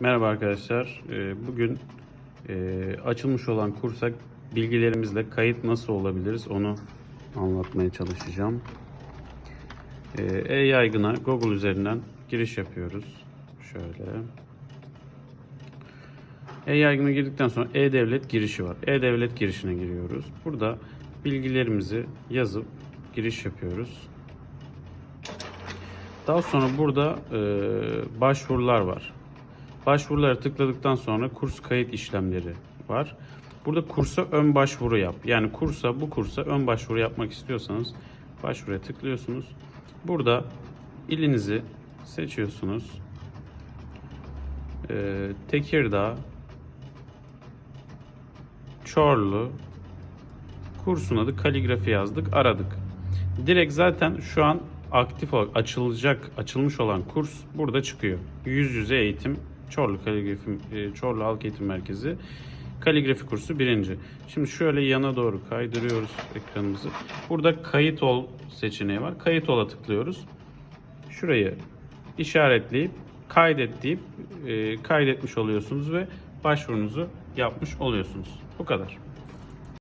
Merhaba arkadaşlar. Ee, Bugün e, açılmış olan kursa bilgilerimizle kayıt nasıl olabiliriz onu anlatmaya çalışacağım. Ee, E-Yaygın'a Google üzerinden giriş yapıyoruz. Şöyle. E-Yaygın'a girdikten sonra E-Devlet girişi var. E-Devlet girişine giriyoruz. Burada bilgilerimizi yazıp giriş yapıyoruz. Daha sonra burada e, başvurular var. Başvurulara tıkladıktan sonra kurs kayıt işlemleri var. Burada kursa ön başvuru yap. Yani kursa bu kursa ön başvuru yapmak istiyorsanız başvuruya tıklıyorsunuz. Burada ilinizi seçiyorsunuz. Ee, Tekirdağ, Çorlu, kursun adı kaligrafi yazdık, aradık. Direkt zaten şu an aktif açılacak, açılmış olan kurs burada çıkıyor. Yüz yüze eğitim Çorlu Kaligrafi e, Çorlu Halk Eğitim Merkezi kaligrafi kursu birinci. Şimdi şöyle yana doğru kaydırıyoruz ekranımızı. Burada kayıt ol seçeneği var. Kayıt ola tıklıyoruz. Şurayı işaretleyip kaydet deyip e, kaydetmiş oluyorsunuz ve başvurunuzu yapmış oluyorsunuz. Bu kadar.